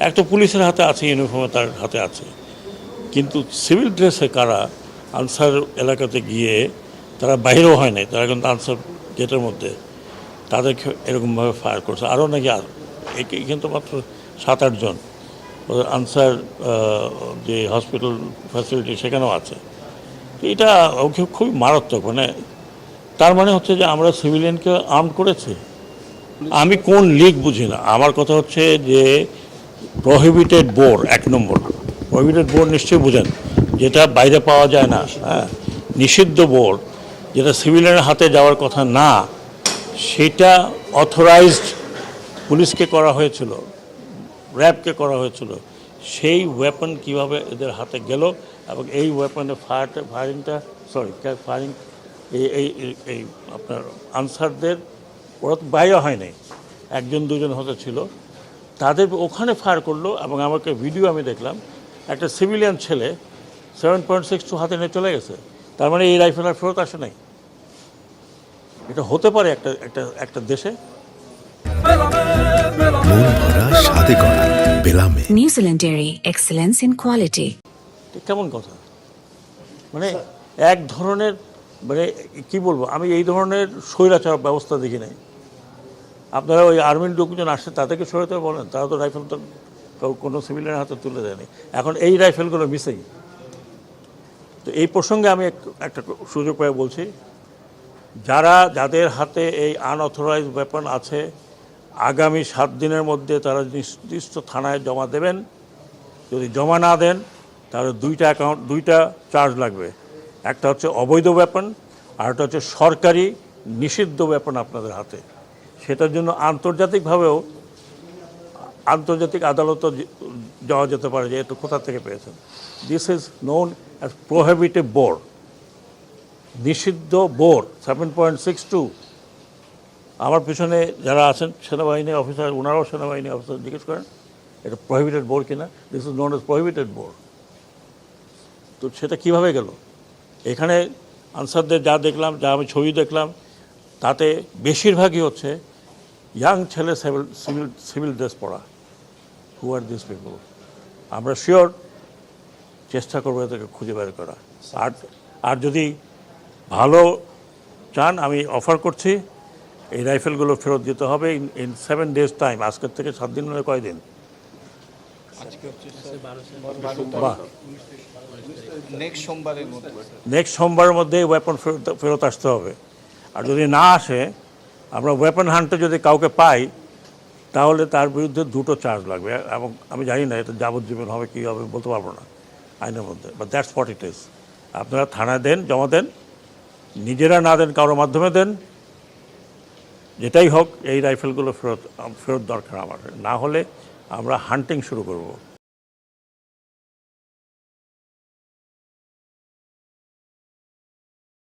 এক তো পুলিশের হাতে আছে ইউনিফর্মে তার হাতে আছে। কিন্তু সিভিল ড্রেসে কারা আনসার এলাকাতে গিয়ে তারা বাইরেও হয় নাই তারা কিন্তু আনসার গেটের মধ্যে তাদেরকে এরকমভাবে ফায়ার করছে। আরও নাকি আর এ- কিন্তু মাত্র সাত আটজন ওদের আনসার যে হসপিটাল ফ্যাসিলিটি সেখানেও আছে। তো এটা ওকে খুবই মারাত্মক মানে তার মানে হচ্ছে যে আমরা সিভিলিয়ানকে আর্ম করেছি। আমি কোন লিগ বুঝি না। আমার কথা হচ্ছে যে প্রহিবিটেড বোর, এক নম্বর। প্রহিবিটেড বোর নিশ্চয়ই বুঝেন, যেটা বাইরে পাওয়া যায় না হ্যাঁ? নিষিদ্ধ বোর, যেটা সিভিলিয়ানের হাতে যাওয়ার কথা না, সেটা অথরাইজড পুলিশকে করা হয়েছিল, র্যাবকে করা হয়েছিল। সেই ওয়েপন কীভাবে এদের হাতে গেল এবং এই ওয়েপনের ফায়ার ফায়ারিংটা সরি ফায়ারিং এই এই আপনার আনসারদের ওরা তো বাইরে হয় নাই একজন, দুজন হতে ছিল। তাদের ওখানে ফায়ার করল এবং আমাকে ভিডিও আমি দেখলাম। একটা সিভিলিয়ান ছেলে সেভেন পয়েন্ট সিক্স টু হাতে নিয়ে চলে গেছে। তার মানে এই রাইফেল আর ফেরত আসে নাই। এটা হতে পারে একটা একটা একটা দেশে। quality. এটা কেমন কথা? মানে এক ধরনের মানে কি বলব আমি এই ধরনের স্বৈরাচার ব্যবস্থা দেখি নাই। আপনারা ওই আর্মির লোকজন আসছে তাদেরকে সরাতে বলেন, তারা তো রাইফেল তো কোনো সিভিলিয়ানের হাতে তুলে দেয়নি। এখন এই রাইফেলগুলো মিসেই। তো এই প্রসঙ্গে আমি একটা সুযোগ পেয়ে বলছি, যারা, যাদের হাতে এই আনঅথরাইজ ওয়েপন আছে, আগামী সাত দিনের মধ্যে তারা নির্দিষ্ট থানায় জমা দেবেন। যদি জমা না দেন, তাহলে দুইটা অ্যাকাউন্ট দুইটা চার্জ লাগবে। একটা হচ্ছে অবৈধ ব্যাপন আর একটা হচ্ছে সরকারি নিষিদ্ধ ব্যাপন আপনাদের হাতে। সেটার জন্য আন্তর্জাতিকভাবেও আন্তর্জাতিক আদালতও যাওয়া যেতে পারে যে একটু কোথা থেকে পেয়েছেন। This is known as prohibited bore নিষিদ্ধ bore seven point six two আমার পিছনে যারা আছেন, সেনাবাহিনী অফিসার ওনারাও সেনাবাহিনী অফিসার জিজ্ঞেস করেন, এটা প্রহিবিটেড বোর কিনা? This is known as prohibited bore তো সেটা কীভাবে গেল? এখানে আনসারদের যা দেখলাম, যা আমি ছবি দেখলাম, তাতে বেশিরভাগই হচ্ছে ইয়াং ছেলে সিভিল সিভিল সিভিল ড্রেস পরা। হু আর দিস পিপল আমরা শিওর চেষ্টা করব এদেরকে খুঁজে বের করা। আর আর যদি ভালো চান আমি অফার করছি। এই রাইফেলগুলো ফেরত দিতে হবে in in seven days time আজকের থেকে সাত দিন মানে কয়দিন নেক্সট সোমবারের মধ্যে। ওয়েপন ফেরত আসতে হবে। আর যদি না আসে আমরা ওয়েপন হান্টে যদি কাউকে পাই, তাহলে তার বিরুদ্ধে দুটো চার্জ লাগবে। এবং আমি জানি না এটা যাবজ্জীবন হবে, কী হবে, বলতে পারব না আইনের মধ্যে। But that's what it is আপনারা থানায় দেন, জমা দেন, নিজেরা না দেন কারোর মাধ্যমে দেন, যেটাই হোক, এই রাইফেলগুলো ফেরত ফেরত দরকার আমার। না হলে আমরা হান্টিং শুরু করব।